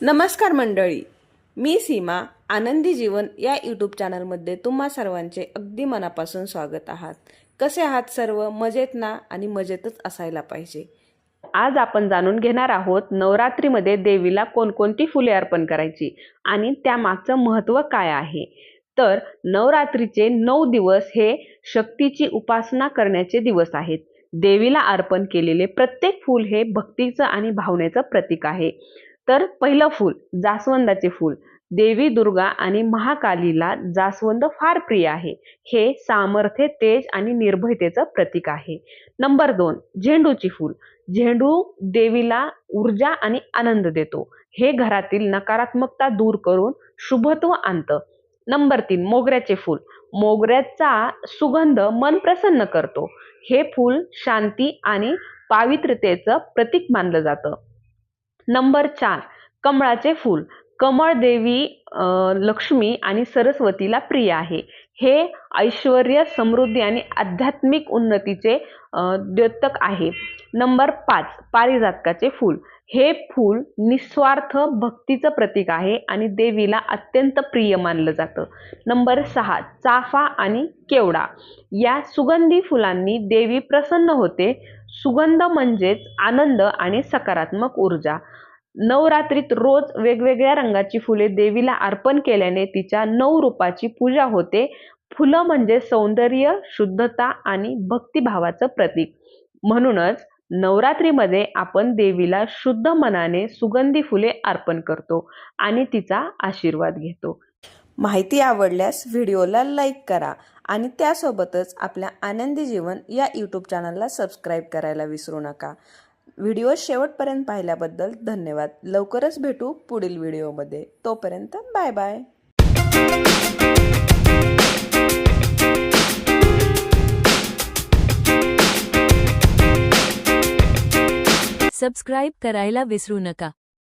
नमस्कार मंडळी. मी सीमा आनंदी जीवन या यूट्यूब चॅनलमध्ये तुम्हा सर्वांचे अगदी मनापासून स्वागत आहात. कसे आहात सर्व? मजेत ना? आणि मजेतच असायला पाहिजे. आज आपण जाणून घेणार आहोत नवरात्रीमध्ये देवीला कोणकोणती फुले अर्पण करायची आणि त्यामागचं महत्त्व काय आहे. तर नवरात्रीचे नऊ दिवस हे शक्तीची उपासना करण्याचे दिवस आहेत. देवीला अर्पण केलेले प्रत्येक फूल हे भक्तीचं आणि भावनेचं प्रतीक आहे. तर पहिलं फूल जास्वंदाचे फूल. देवी दुर्गा आणि महाकालीला जास्वंद फार प्रिय आहे. हे सामर्थ्य तेज आणि निर्भयतेचं प्रतीक आहे. नंबर दोन झेंडूची फूल. झेंडू देवीला ऊर्जा आणि आनंद देतो. हे घरातील नकारात्मकता दूर करून शुभत्व आणतं. नंबर तीन मोगऱ्याचे फूल. मोगऱ्याचा सुगंध मन प्रसन्न करतो. हे फूल शांती आणि पावित्र्यतेचं प्रतीक मानलं जातं. नंबर चार कमळाचे फूल. कमळ देवी लक्ष्मी आणि सरस्वतीला प्रिय आहे. हे ऐश्वर समृद्धी आणि आध्यात्मिक उन्नतीचे द्योतक आहे. नंबर पाच पारिजातकाचे फूल. हे फूल निस्वार्थ भक्तीचं प्रतीक आहे आणि देवीला अत्यंत प्रिय मानलं जातं. नंबर सहा चाफा आणि केवडा. या सुगंधी फुलांनी देवी प्रसन्न होते. सुगंध म्हणजेच आनंद आणि सकारात्मक ऊर्जा. नवरात्रीत रोज वेगवेगळ्या रंगाची फुले देवीला अर्पण केल्याने तिच्या नऊ रूपाची पूजा होते. फुलं म्हणजे सौंदर्य शुद्धता आणि भक्तिभावाचं प्रतीक. म्हणूनच नवरात्रीमध्ये आपण देवीला शुद्ध मनाने सुगंधी फुले अर्पण करतो आणि तिचा आशीर्वाद घेतो. माहिती आवडल्यास व्हिडिओला लाईक करा आणि त्यासोबतच आपल्या आनंदी जीवन या यूट्यूब चॅनलला सबस्क्राईब करायला विसरू नका. व्हिडिओ शेवटपर्यंत पाहिल्याबद्दल धन्यवाद. लवकरच भेटू पुढील व्हिडिओमध्ये. तोपर्यंत बाय बाय. सबस्क्राईब करायला विसरू नका.